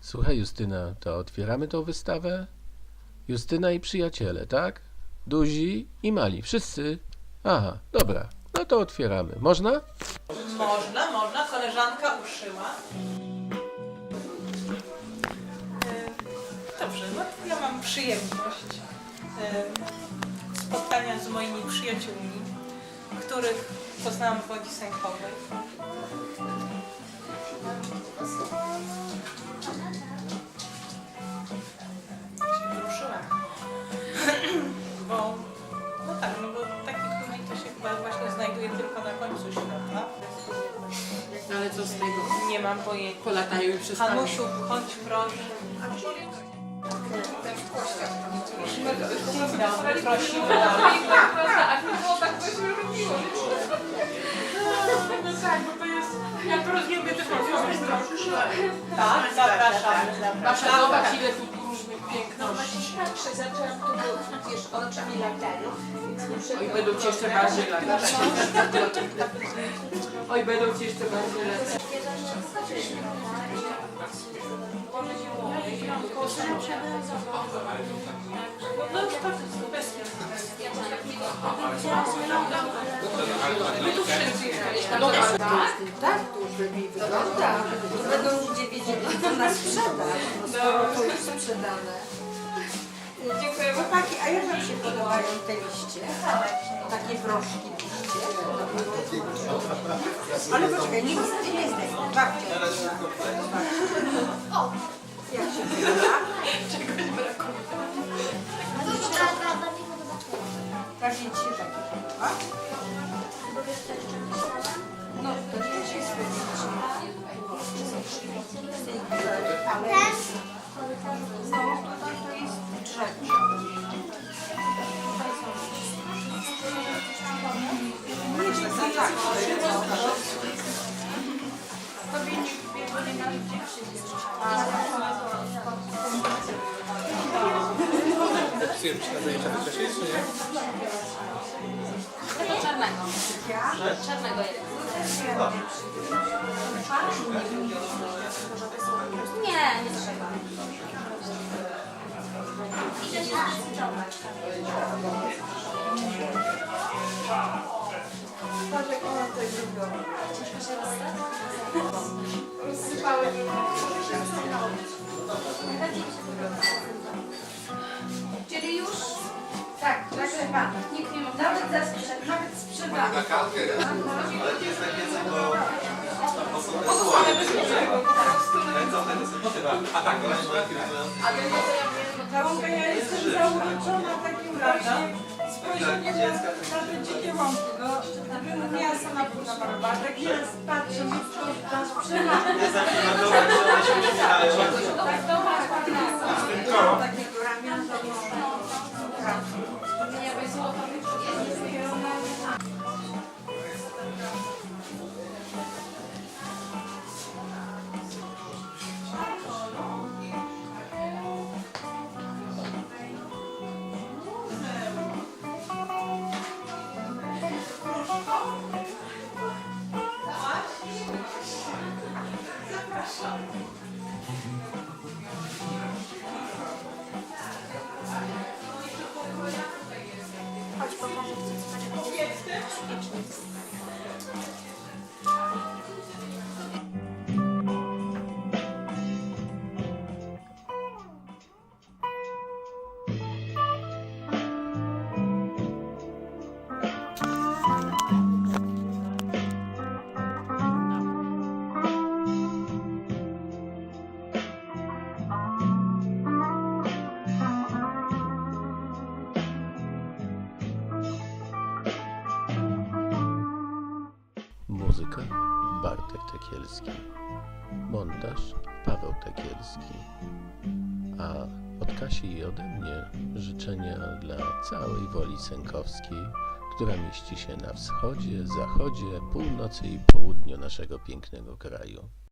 Słuchaj, Justyna, to otwieramy tą wystawę? Justyna i przyjaciele, tak? Duzi i mali, wszyscy. Aha, dobra, no to otwieramy. Można? Można, można. Koleżanka uszyła. E, Dobrze, no to ja mam przyjemność e, spotkania z moimi przyjaciółmi, których poznałam w Łodzi Sękowej. Nie mam pojęcia. Polatają i przestaną. Hanusiu, chodź proszę. Prosimy. A to było tak Tak, zapraszamy. Wasza zobacz ile tu różnych piękności. Patrzę, zaczęłam tu, bo wiesz, latają, więc muszę... Oj, będą ci jeszcze bardziej latać. Oj, będą ci jeszcze bardziej latać. No już tak, kwestia. Tak, to już lepiej wygląda. Będą ludzie wiedzieli, co nas sprzeda. No skoro to już sprzedane. Dziękuję. Chłopaki, a jak wam się podobają te liście? Takie proszki liście. Ale poczekaj, nie nie nie. O! Jak się podoba? Tak Zapisujemy się na zajęcia wcześniej, czy nie? Czarnego. Czarnego jeden. Nie, nie trzeba. Idę się zdecydować. To. Ciężko się rozstać? Rozsypały podoba. Czyli już? Tak, nagrywa. Nikt nie ma. Nawet za sprze- nawet sprzedamy. Na kalkę, ale to jest tak więcej, bo... A tak, właśnie. Całą ja jestem zauroczona takim właśnie spojrzeniem na, na te dzikie łąki. No, gdybym miała sama pójść na barbarek, teraz patrzę, my to tam sprzedamy. Muzyka Bartek Tekielski. Montaż Paweł Tekielski. A od Kasi i ode mnie życzenia dla całej woli sękowskiej, która mieści się na wschodzie, zachodzie, północy i południu naszego pięknego kraju.